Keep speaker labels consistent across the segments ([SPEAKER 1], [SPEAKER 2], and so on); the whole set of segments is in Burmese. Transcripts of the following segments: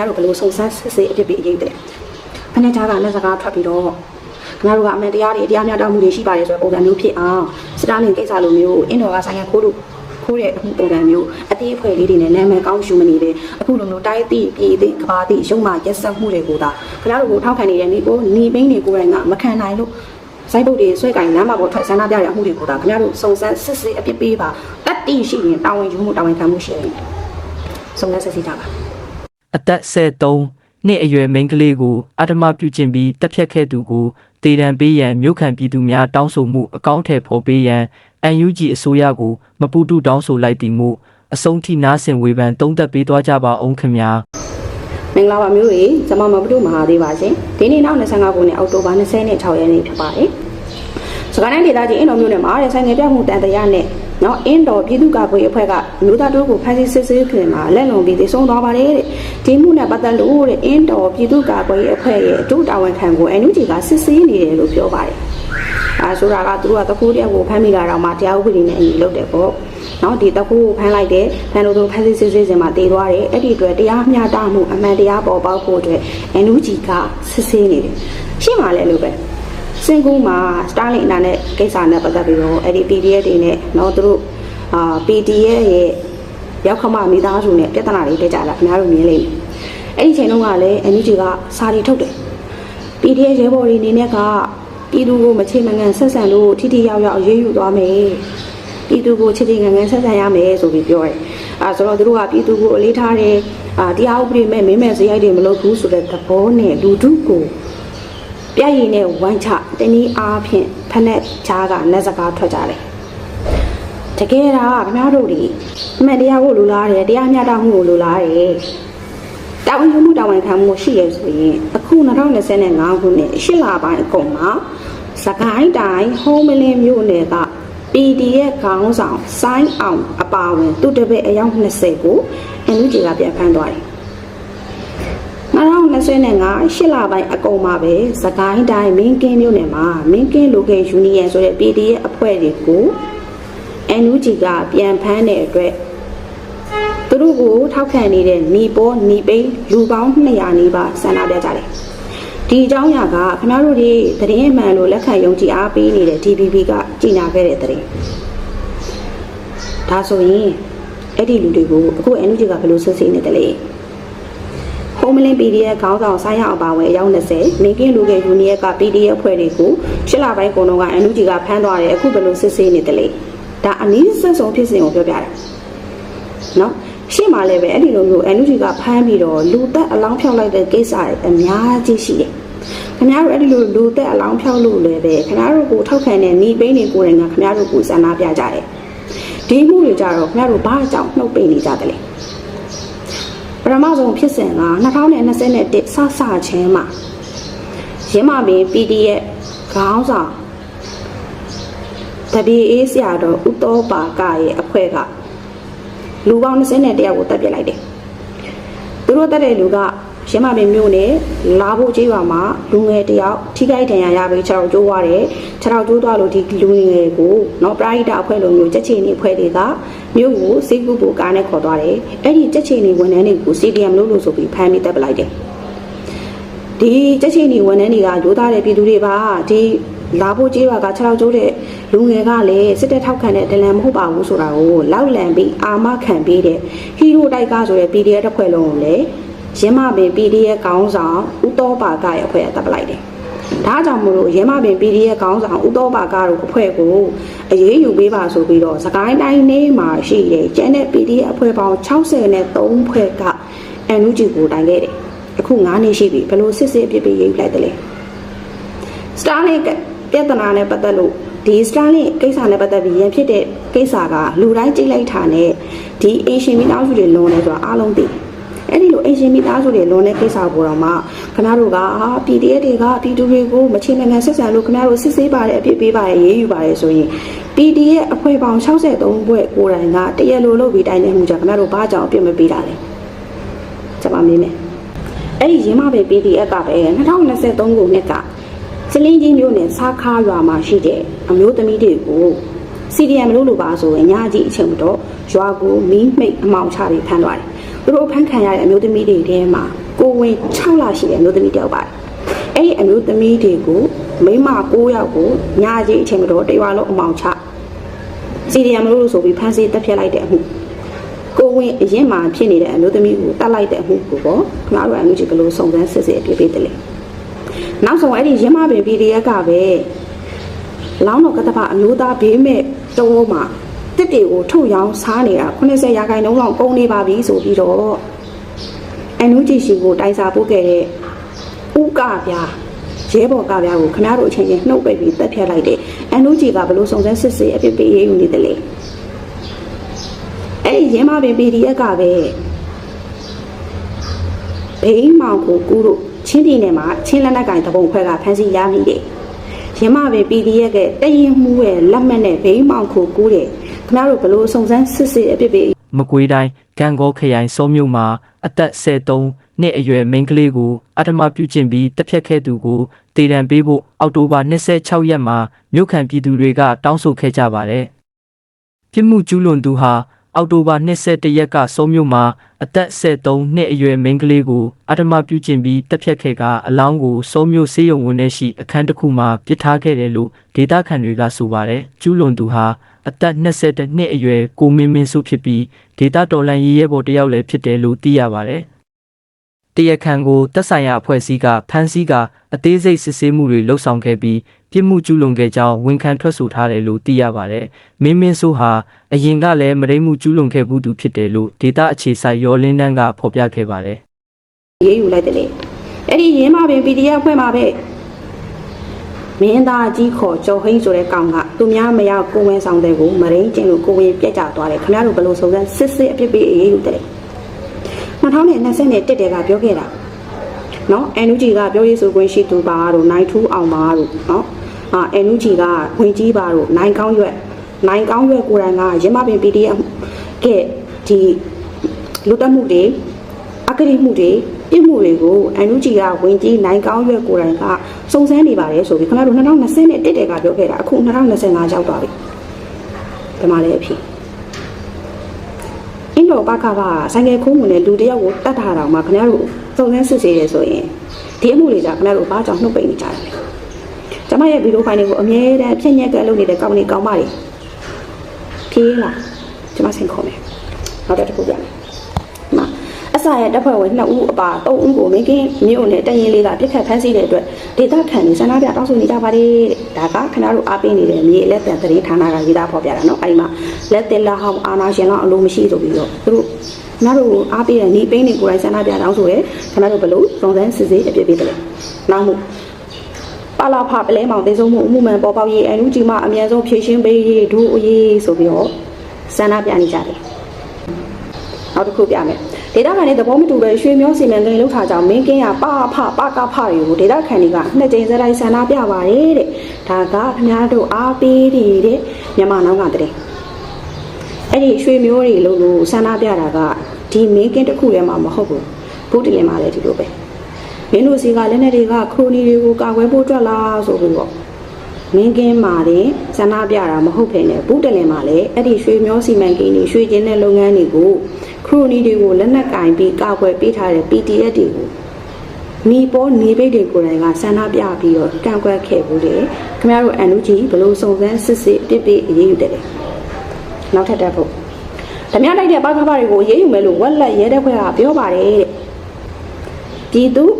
[SPEAKER 1] ဗျားတို့ဘယ်လိုစုံစမ်းစစ်ဆေးအဖြစ်ပြီးအရေးတယ်ဖက်နဲ့ကြားကလက်စကားထွက်ပြီးတော့ခင်ဗျားတို့ကအမှန်တရားတွေတရားမျှတမှုတွေရှိပါတယ်ဆိုတဲ့ပုံစံမျိုးဖြစ်အောင်စတာလင်ကိစ္စလိုမျိုးအင်တော်ကဆိုင်ရခိုးလို့ခိုးတဲ့အမှုပုံစံမျိုးအသေးအဖွဲလေးတွေနဲ့နာမည်ကောင်းရှုမနေပဲအခုလိုမျိုးတိုင်းတိပြည်တိကဘာတိရုံမှရက်စက်မှုတွေကိုဒါခင်ဗျားတို့ကိုထောက်ခံနေတဲ့နေကိုနေပိန်းတွေကိုယ်တိုင်ကမခံနိုင်လို့စိုက်ပုတ်တွေဆွဲကင်လမ်းမှာပေါ်ထွက်ဆန္ဒပြတဲ့အမှုတွေကိုဒါခင်ဗျားတို့စုံစမ်းစစ်ဆေးအပြစ်ပေးပါတတ်တိရှိရင်တာဝန်ယူမှုတာဝန်ခံမှုရှိရင်စုံစမ်းစစ်ဆေးကြပါ
[SPEAKER 2] အသက်73နှစ်အရွယ်မိန်းကလေးကိုအဓမ္မပြုကျင့်ပြီးတပ်ဖြတ်ခဲ့သူကိုတေတံပေးရန်မြို့ခံပြည်သူများတောင်းဆိုမှုအကောင့်ထဲပေါ်ပေးရန် UNG အစိုးရကိုမပူတုတောင်းဆိုလိုက်သည်မို့အဆုံးထိနားဆင်ဝေဖန်တုံးသက်ပေးသွားကြပါအောင်ခင်ဗျာ
[SPEAKER 1] မင်္ဂလာပါမျိုးတွေကျွန်မမပတုမဟာသေးပါရှင်ဒီနေ့နောက်25ခုနှစ်အောက်တိုဘာ26ရက်နေ့ဖြစ်ပါတယ် စကိုင်းတိုင်းဒေသကြီးအင်းတော်မြို့နယ်မှာတဲ့ဆိုင်ငယ်ပြမှုတန်တရားနဲ့နော်အင်းတော်ပြည်သူ့ကာကွယ်ရေးအဖွဲ့ကမြို့သားတို့ကိုဖမ်းဆီးစစ်ဆေးခင်မှာလက်လုံပြီးတည်ဆုံသွားပါတယ်တဲ့ဒီမှုနဲ့ပတ်သက်လို့တဲ့အင်းတော်ပြည်သူ့ကာကွယ်ရေးအဖွဲ့ရဲ့အထူးတာဝန်ခံကို NUG ကစစ်ဆေးနေတယ်လို့ပြောပါတယ်အဲဆိုတာကသူတို့ကတကူတယောက်ကိုဖမ်းမိလာတော့မှတရားဥပဒေနဲ့အညီလုပ်တယ်ပေါ့နော်ဒီတကူကိုဖမ်းလိုက်တယ်ဖမ်းလို့သူဖမ်းဆီးစစ်ဆေးစဉ်မှာတည်သွားတယ်အဲ့ဒီအတွက်တရားမျှတမှုအမှန်တရားပေါ်ပေါက်ဖို့အတွက် NUG ကစစ်ဆေးနေတယ်ရှင်းပါလေလို့ပဲ စင်ကူးမှာ Starlink အနာနဲ့ကိစ္စနဲ့ပတ်သက်ပြီးတော့အဲ့ဒီ PDF တွေနဲ့နော်သူတို့အာ PDF ရဲ့ရောက်ခမမိသားစုနဲ့ပြဿနာတွေတက်ကြလာခင်ဗျားတို့မြင်လိမ့်မယ်အဲ့ဒီချိန်တုန်းကလည်း NUG ကစာရီထုတ်တယ် PDF ရဲဘော်တွေအနေနဲ့ကပြည်သူကိုမချေမငံဆက်ဆံလို့ထိထိရောက်ရောက်အရေးယူသွားမယ်ပြည်သူကိုချစ်ချစ်ငန်ငန်ဆက်ဆံရမယ်ဆိုပြီးပြောတယ်အဲဆိုတော့သူတို့ကပြည်သူကိုအလေးထားတယ်အာတရားဥပဒေမဲ့မင်းမဲ့ဇေယိုက်တွေမလုပ်ဘူးဆိုတဲ့သဘောနဲ့လူထုကို ပြည့်ရည်နဲ့ဝမ်းချတနည်းအားဖြင့်ဖက်နဲ့ချားကလက်စကားထွက်ကြတယ်တကယ်တာကခင်ဗျားတို့ဒီအမှန်တရားကိုလိုလားတယ်တရားမျှတမှုကိုလိုလားတယ်တာဝန်ယူမှုတာဝန်ခံမှုရှိရဆိုရင်အခု2025ခုနှစ်ရှစ်လပိုင်းအကုန်မှာစကိုင်းတိုင်းဟုံးမလင်းမြို့နယ်က PDF ခေါင်းဆောင်ဆိုင်းအောင်အပါအဝင်သူတပည့်အယောက်20ကိုအန်ယူဂျီကပြန်ဖမ်းသွားတယ် 2025ရှစ်လပိုင်းအကုန်မှာပဲစကိုင်းတိုင်းမင်းကင်းမြို့နယ်မှာမင်းကင်း local union ဆိုတဲ့ PDF အဖွဲ့တွေကိုအန်ယူဂျီကပြန်ဖမ်းတဲ့အတွက်သူတို့ကိုထောက်ခံနေတဲ့ညီပေါ်ညီပိန်းလူပေါင်း200နီးပါးဆန္ဒပြကြတယ်။ဒီအကြောင်းအရာကခင်ဗျားတို့တွေသတင်းအမှန်လို့လက်ခံယုံကြည်အားပေးနေတဲ့ DPP ကကြီးညာခဲ့တဲ့သတင်း။ဒါဆိုရင်အဲ့ဒီလူတွေကိုအခု NUG ကဘယ်လိုစစ်ဆေးနေတယ်လဲ။ Homeland PDF ခေါင်းဆောင်ဆိုင်းရအောင်ပါဝင်အယောက်20မင်းကင်းလူငယ်ယူနီယက်က PDF ဖွဲ့တွေကိုရှစ်လပိုင်းကုန်တော့က NUG ကဖမ်းသွားတယ်အခုဘယ်လိုစစ်ဆေးနေတယ်လဲ။ဒါအနည်းဆက်ဆုံးဖြစ်စဉ်ကိုပြောပြတာ။နော်ရှေ့မှာလည်းပဲအဲ့ဒီလိုမျိုး NUG ကဖမ်းပြီးတော့လူသက်အလောင်းဖြောက်လိုက်တဲ့ကိစ္စတွေအများကြီးရှိတယ်။ခင်ဗျားတို့အဲ့ဒီလိုလူသက်အလောင်းဖြောက်လို့လည်းပဲခင်ဗျားတို့ကိုထောက်ခံတဲ့နေပိန်းတွေကိုယ်တိုင်ကခင်ဗျားတို့ကိုစန္ဒပြကြတယ်။ဒီမှုတွေကြတော့ခင်ဗျားတို့ဘာအကြောင်းနှုတ်ပိတ်နေကြတယ်လဲ။ပ ထမဆုံးဖြစ်စဉ်က2021စစချင်းမှာရင်းမပင် PDF ခေါင်းဆောင်တပီအေးဆရာတော်ဥတောပါကရဲ့အဖွဲ့ကလူပေါင်း20နဲ့တယောက်ကိုတပ်ပစ်လိုက်တယ်။သူတို့တပ်တဲ့လူကရမပင်မြို့နယ်လာဖို့ကြေးရွာမှာလူငယ်တယောက်ထိခိုက်ဒဏ်ရာရပြီးခြေထောက်ကျိုးသွားတယ်။ခြေထောက်ကျိုးသွားလို့ဒီလူငယ်ကိုနော်ပရိဒအဖွဲ့လိုမျိုးချက်ချီနေအဖွဲ့တွေက မြို့ကိုစိတ်ကူဖို့ကားနဲ့ခေါ်သွားတယ်။အဲ့ဒီချက်ချီနေဝန်ထမ်းတွေကို CDM လို့လို့ဆိုပြီးဖမ်းပြီးတပ်ပလိုက်တယ်။ဒီချက်ချီနေဝန်ထမ်းတွေကရိုးသားတဲ့ပြည်သူတွေပါဒီလာဖို့ကြေးရွာကခြေထောက်ကျိုးတဲ့လူငယ်ကလည်းစစ်တပ်ထောက်ခံတဲ့ဒလန်မဟုတ်ပါဘူးဆိုတာကိုလောက်လံပြီးအာမခံပေးတဲ့ဟီရိုတိုက်ကဆိုတဲ့ PDF တစ်ဖွဲ့လုံးကိုလည်းရင်းမပင် PDF ခေါင်းဆောင်ဦးတော်ပါကရဲ့အဖွဲ့ကတပ်ပလိုက်တယ်။ ဒါကြောင့်မို့လို့ရင်းမပင် PDF ခေါင်းဆောင်ဦးတော်ပါကတို့အဖွဲ့ကိုအရေးယူပေးပါဆိုပြီးတော့စကိုင်းတိုင်းနေမှာရှိတဲ့ကျန်တဲ့ PDF အဖွဲ့ပေါင်း60နဲ့3ဖွဲ့ကအန်ယူဂျီကိုတိုင်ခဲ့တယ်။အခု9နှစ်ရှိပြီဘယ်လိုစစ်စစ်အပြစ်ပေးရေးလိုက်တယ်လဲ။ Starlink ပြဿနာနဲ့ပတ်သက်လို့ဒီ Starlink ကိစ္စနဲ့ပတ်သက်ပြီးရန်ဖြစ်တဲ့ကိစ္စကလူတိုင်းကြိတ်လိုက်တာနဲ့ဒီ Asian မိသားစုတွေလွန်နေဆိုတာအားလုံးသိ အဲ့ဒီလို Asian မိသားစုတွေလွန်တဲ့ကိစ္စကိုတော့မှခင်ဗျားတို့ကဟာ PDF တွေကပြည်သူတွေကိုမချေမငံဆက်ဆံလို့ခင်ဗျားတို့စစ်ဆေးပါတယ်အပြစ်ပေးပါတယ်ရေးယူပါတယ်ဆိုရင် PDF အဖွဲ့ပေါင်း63ဘွဲ့ကိုယ်တိုင်ကတရလိုလုပ်ပြီးတိုင်နေမှုကြောင့်ခင်ဗျားတို့ဘာကြောင့်အပြစ်မပေးတာလဲကျွန်မမေးမယ်အဲ့ဒီရင်းမပဲ PDF ကပဲ2023ခုနှစ်ကစလင်းကြီးမျိုးနဲ့စားခါရွာမှာရှိတဲ့အမျိုးသမီးတွေကို CDM လို့လို့ပါဆိုရင်ညကြီးအချိန်တော့ရွာကိုမီးမိတ်အမောင်ချပြီးဖမ်းသွားတယ်။သူ တို့ဖမ်းခံရတဲ့အမျိုးသမီးတွေထဲမှာကိုဝင်6လရှိတဲ့အမျိုးသမီးတယောက်ပါတယ်အဲ့ဒီအမျိုးသမီးတွေကိုမိန်းမ9ယောက်ကိုညာကြီးအချိန်မတော်တရွာလုံးအမောင်ချစီရီယမ်မလို့ဆိုပြီးဖမ်းဆီးတပ်ဖြတ်လိုက်တဲ့အမှုကိုဝင်အရင်မှဖြစ်နေတဲ့အမျိုးသမီးကိုတတ်လိုက်တဲ့အမှုကိုပေါ့ခင်ဗျားတို့အမျိုးကြီးဘယ်လိုစုံစမ်းစစ်ဆေးအပြစ်ပေးတယ်လဲနောက်ဆုံးအဲ့ဒီရင်းမပင် PDF ကပဲလောင်းတော်ကတ္တပအမျိုးသားဘေးမဲ့တောမှာ တစ်တွေကိုထုတ်ရောင်းစားနေတာ80ရာခိုင်နှုန်းလောက်ကုန်နေပါပြီဆိုပြီးတော့အန်နူဂျီရှိကိုတိုင်စာပို့ခဲ့တဲ့ဥကပြားရဲဘော်ကပြားကိုခင်ဗျားတို့အချင်းချင်းနှုတ်ပိတ်ပြီးတက်ဖြတ်လိုက်တယ်အန်နူဂျီကဘယ်လိုစုံစမ်းစစ်ဆေးအပြစ်ပေးရေးယူနေတယ်လဲအဲ့ဒီရင်းမပင် PDF ကပဲဘိန်းမောင်ကိုကူတို့ချင်းပြည်နယ်မှာချင်းလက်နက်ကင်တပုံခွဲကဖမ်းဆီးရမိတယ်ရင်းမပင် PDF ကတရင်မှုရဲ့လက်မှတ်နဲ့ဘိန်းမောင်ကိုကူတယ် ခင်ဗျားတို့ဘယ်လိုစုံစမ်းစစ်ဆေးအပြစ်ပေး
[SPEAKER 2] မကွေးတိုင်းဂံကောခရိုင်စောမြို့မှာအသက်73နှစ်အရွယ်မိန်းကလေးကိုအထမပြုကျင့်ပြီးတပ်ဖြတ်ခဲ့သူကိုတေတံပေးဖို့အောက်တိုဘာ26ရက်မှာမြို့ခံပြည်သူတွေကတောင်းဆိုခဲ့ကြပါတယ်။ပြစ်မှုကျူးလွန်သူဟာအောက်တိုဘာ21ရက်ကစောမြို့မှာအသက်73နှစ်အရွယ်မိန်းကလေးကိုအထမပြုကျင့်ပြီးတပ်ဖြတ်ခဲ့ကအလောင်းကိုစောမြို့စေယုံဝင်ထဲရှိအခန်းတစ်ခုမှာပစ်ထားခဲ့တယ်လို့ဒေသခံတွေကဆိုပါတယ်။ကျူးလွန်သူဟာ အသက်22နှစ်အရွယ်ကိုမင်းမင်းစုဖြစ်ပြီးဒေတာတော်လန်ရေးရဲဘော်တစ်ယောက်လည်းဖြစ်တယ်လို့သိရပါတယ်။တရားခံကိုတက်ဆိုင်ရာအဖွဲ့အစည်းကဖမ်းဆီးကအသေးစိတ်စစ်ဆေးမှုတွေလှုပ်ဆောင်ခဲ့ပြီးပြစ်မှုကျူးလွန်ခဲ့ကြောင်းဝန်ခံထွက်ဆိုထားတယ်လို့သိရပါတယ်။မင်းမင်းဆိုဟာအရင်ကလည်းမရိမှုကျူးလွန်ခဲ့ဘူးသူဖြစ်တယ်လို့ဒေတာအခြေဆိုင်ရောလင်းတန်းကဖော်ပြခဲ့ပါတယ်။
[SPEAKER 1] ရေးယူလိုက်တယ်လေအဲ့ဒီရင်းမပင် PDF ဖွဲ့မှာပဲ မင်းသားကြီးခေါ်ကျော်ဟိန်းဆိုတဲ့ကောင်ကသူများမရောက်ကိုဝင်ဆောင်တဲ့ကိုမရင်းကျင်လို့ကိုဝင်ပြက်ကြသွားတယ်ခင်ဗျားတို့ဘယ်လိုစုံစမ်းစစ်စစ်အပြစ်ပေးအေးယူတယ်2020နဲ့တက်တယ်ကပြောခဲ့တာနော် NUG ကပြောရေးဆိုခွင့်ရှိသူပါတို့နိုင်ထူးအောင်ပါတို့နော်အာ NUG ကဝင်ကြီးပါတို့နိုင်ကောင်းရွက်နိုင်ကောင်းရွက်ကိုယ်တိုင်ကရင်းမပင် PDF ကဲဒီလူတက်မှုတွေအကရိမှုတွေ ပြစ်မှုတွေကိုအန်နူဂျီကဝင်ကြီးနိုင်ကောင်းရွက်ကိုယ်တိုင်ကစုံစမ်းနေပါတယ်ဆိုပြီးခင်ဗျားတို့2020နဲ့တက်တယ်ကပြောခဲ့တာအခု2025ရောက်သွားပြီဒီမှာလည်းအဖြစ်အင်းတော်ဘကကဆိုင်ကယ်ခိုးမှုနဲ့လူတစ်ယောက်ကိုတတ်ထားတာမှခင်ဗျားတို့စုံစမ်းစစ်ဆေးရဆိုရင်ဒီအမှုလေးကခင်ဗျားတို့ဘာကြောင့်နှုတ်ပိတ်နေကြတာလဲကျမရဲ့ဗီဒီယိုဖိုင်တွေကိုအမြဲတမ်းဖြည့်ညက်ကလုပ်နေတဲ့ကောင်းနေကောင်းပါလေဖြေးလားကျမဆင်ခေါ်မယ်နောက်တစ်ခုပြမယ်မှာ အစရဲ့တပ်ဖွဲ့ဝင်2ဦးအပါ3ဦးကိုမင်းကင်းမြို့နယ်တရင်လေးကပြစ်ခတ်ဖမ်းဆီးတဲ့အတွက်ဒေသခံတွေဆန္ဒပြတောင်းဆိုနေကြပါတယ်တဲ့ဒါကခင်ဗျားတို့အားပေးနေတဲ့မြေလက်တန်သတင်းဌာနကရေးသားဖော်ပြတာနော်အဲဒီမှာလက်တင်လာဟောင်းအာနာရှင်လောက်အလိုမရှိဆိုပြီးတော့သူတို့ခင်ဗျားတို့အားပေးတဲ့နေပိန်းတွေကိုယ်တိုင်ဆန္ဒပြတောင်းဆိုရဲခင်ဗျားတို့ဘလို့စုံစမ်းစစ်ဆေးအပြစ်ပေးတယ်လဲနောက်မှုပါလာဖပလဲမောင်တေဆုံးမှုအမှုမှန်ပေါ်ပေါက်ရေးအန်လူကြီးမအမြန်ဆုံးဖြည့်ရှင်းပေးရေးဒူအရေးဆိုပြီးတော့ဆန္ဒပြနေကြတယ်နောက်တစ်ခုပြမယ် ဒေတာခံတွေသဘောမတူတဲ့ရွှေမျိုးစီမံကိန်းလှုပ်ထားကြောင်းမင်းကင်းကပါဖပါကဖတွေကိုဒေတာခံတွေကနှစ်ကြိမ်စတိုင်းဆန္ဒပြပါတယ်တဲ့ဒါကခင်ဗျားတို့အားပေးနေတဲ့မြန်မာနောက်ကတဲ့အဲ့ဒီရွှေမျိုးတွေလို့လို့ဆန္ဒပြတာကဒီမင်းကင်းတစ်ခုထဲမှာမဟုတ်ဘူးဘုတလင်မှာလည်းဒီလိုပဲမင်းတို့စီကလက်နဲ့တွေကခရိုနီတွေကိုကာကွယ်ဖို့အတွက်လားဆိုပြီးတော့မင်းကင်းမာတဲ့ဆန္ဒပြတာမဟုတ်ဖ ೇನೆ ဘုတလင်မှာလည်းအဲ့ဒီရွှေမျိုးစီမံကိန်းတွေရွှေကျင်းတဲ့လုပ်ငန်းတွေကို ခရိုနီတွေကိုလက်နက်ကင်ပြီးကာကွယ်ပေးထားတဲ့ PDF တွေကိုနီပေါ်နေပိတ်တွေကိုယ်တိုင်ကဆန္ဒပြပြီးတော့ကန့်ကွက်ခဲ့ဘူးလေခင်ဗျားတို့အန်လူကြီးဘလို့စုံစမ်းစစ်စစ်ပြစ်ပြစ်အရေးယူတယ်လေနောက်ထပ်တက်ဖို့ဓမြတိုက်တဲ့ပါကပါတွေကိုအရေးယူမယ်လို့ဝက်လက်ရဲတဲ့ခွဲကပြောပါတယ်တဲ့ပြည်သူအဲ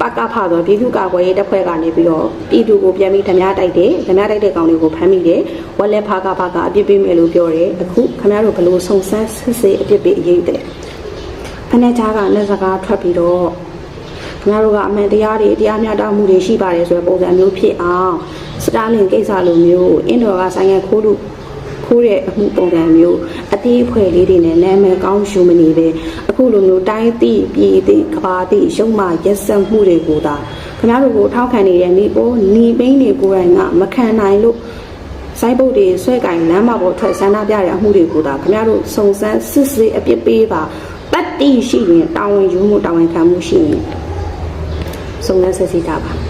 [SPEAKER 1] ပကဖဆိုပြည်သူကာကွယ်ရေးတပ်ဖွဲ့ကနေပြီးတော့ပြည်သူကိုပြန်ပြီးဓမြတိုက်တယ်ဓမြတိုက်တဲ့ကောင်တွေကိုဖမ်းမိတယ်ဝက်လက်ဖာကဖကအပြစ်ပေးမယ်လို့ပြောတယ်အခုခင်ဗျားတို့ဘလို့စုံစမ်းစစ်စစ်အပြစ်ပေးအရေးယူတယ်ဖနဲ့ချားကလက်စကားထွက်ပြီးတော့ခင်ဗျားတို့ကအမှန်တရားတွေတရားမျှတမှုတွေရှိပါတယ်ဆိုတဲ့ပုံစံမျိုးဖြစ်အောင်စတာလင်ကိစ္စလိုမျိုးအင်ဒိုကဆိုင်ရန်ခိုးလို့ ခိုးတဲ့အမှုပုံစံမျိုးအသေးအဖွဲလေးတွေနဲ့နာမည်ကောင်းရှုမနေပဲအခုလိုမျိုးတိုင်းသည့်ပြည်သည့်ကဘာသည့်ရုံမှရက်စက်မှုတွေကိုသာခင်ဗျားတို့ကိုထောက်ခံနေတဲ့နေပေါ်နေပိန်းတွေကိုယ်တိုင်ကမခံနိုင်လို့စိုက်ပုတ်တွေဆွဲကင်လမ်းမပေါ်ထွက်ဆန္ဒပြတဲ့အမှုတွေကိုသာခင်ဗျားတို့စုံစမ်းစစ်ဆေးအပြစ်ပေးပါတတ်တိရှိရင်တာဝန်ယူမှုတာဝန်ခံမှုရှိရင်စုံစမ်းစစ်ဆေးကြပါ